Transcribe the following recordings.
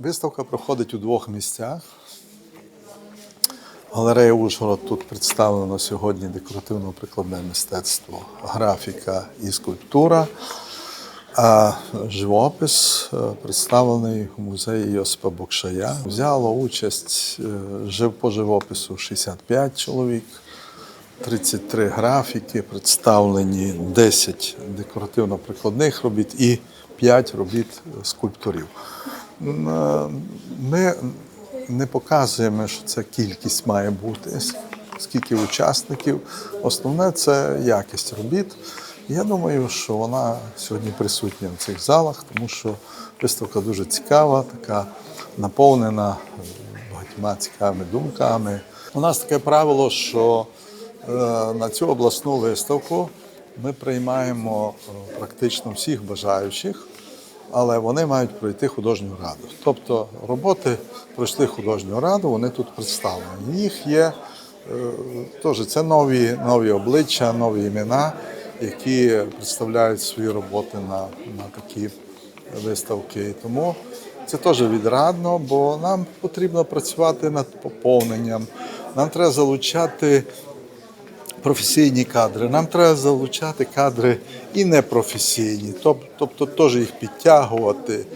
Виставка проходить у двох місцях. Галерея Ужгород тут представлено сьогодні декоративно-прикладне мистецтво, графіка і скульптура. А живопис е, представлений у музеї Йосипа Бокшая. Взяло участь е, по живопису 65 чоловік, 33 графіки, представлені 10 декоративно-прикладних робіт і 5 робіт скульпторів. Ми не показуємо, що це кількість має бути, скільки учасників. Основне це якість робіт. Я думаю, що вона сьогодні присутня в цих залах, тому що виставка дуже цікава, така наповнена багатьма цікавими думками. У нас таке правило, що е, на цю обласну виставку ми приймаємо е, практично всіх бажаючих але вони мають пройти художню раду. Тобто роботи пройшли художню раду, вони тут представлені. Їх є е, теж це нові, нові обличчя, нові імена, які представляють свої роботи на, на такі виставки. І тому це теж відрадно, бо нам потрібно працювати над поповненням. Нам треба залучати професійні кадри. Нам треба залучати кадри і непрофесійні, тобто теж їх підтягувати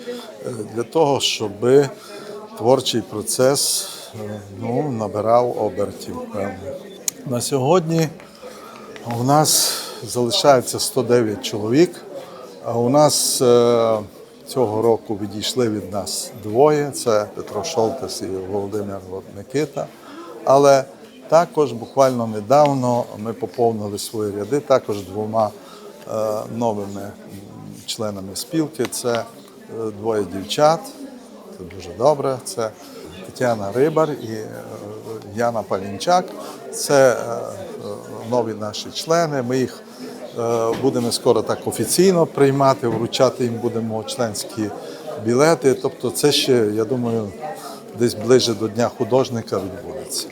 е, для того, щоб творчий процес е, ну, набирав обертів. На сьогодні у нас залишається 109 чоловік. А у нас е, цього року відійшли від нас двоє: це Петро Шолтес і Володимир Микита. Але також буквально недавно ми поповнили свої ряди також двома е, новими членами спілки. Це е, двоє дівчат. Це дуже добре. Це Тетяна Рибар і е, Яна Палінчак. Це нові наші члени. Ми їх будемо скоро так офіційно приймати, вручати їм будемо членські білети. Тобто, це ще, я думаю, десь ближче до Дня художника відбудеться.